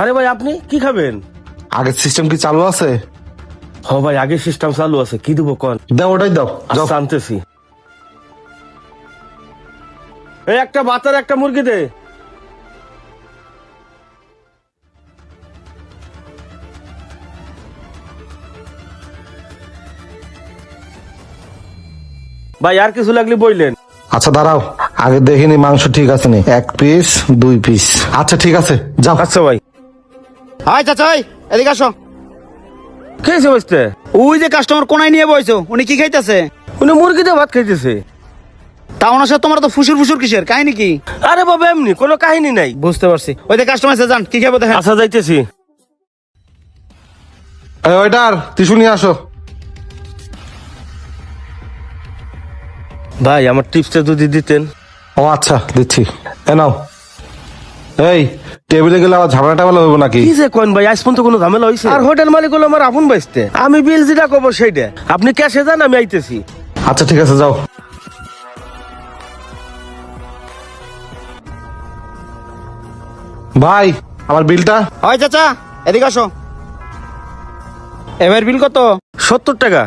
আরে ভাই আপনি কি খাবেন? আগের সিস্টেম কি চালু আছে? হ ভাই আগের সিস্টেম চালু আছে। কি দেবো কন? দাও ওটাই দাও। যাও। আনতেছি এই একটা বাতার একটা মুরগি দে। ভাই আর কিছু লাগলে বইলেন। আচ্ছা দাঁড়াও। আগে দেখিনি মাংস ঠিক আছে নি। এক পিস দুই পিস আচ্ছা ঠিক আছে। যাও। আচ্ছা ভাই। হাই চাচা এই, এদিকে আসো। খেয়েছে বসতে ওই যে কাস্টমার কোনায় নিয়ে বইছো উনি কি খাইতেছে? উনি মুরগি দিয়ে ভাত খাইতেছে। তা ওনার সাথে তোমার তো ফুসুর ফুসুর কিসের কাহিনী কি? আরে বাবা এমনি কোনো কাহিনী নাই। বুঝতে পারছি। ওই যে কাস্টমার আছে যান কি খাব দেখেন। আচ্ছা যাইতেছি। ওইটার টিস্যু নিয়ে আসো। ভাই আমার টিপসটা যদি দিতেন। ও আচ্ছা দিচ্ছি। এ নাও। এই টেবিলে গেলে আবার ঝামেলা টামেলা হইব নাকি? কি যে কোন ভাই আজ পর্যন্ত কোনো ঝামেলা হয়েছে আর হোটেল মালিক হলো আমার আপন বাইসতে আমি বিল যেটা কব সেইটা। আপনি ক্যাশে যান আমি আইতেছি। আচ্ছা ঠিক আছে যাও। ভাই আমার বিলটা? হয় চাচা এদিকে আসো। এবার বিল কত? সত্তর টাকা।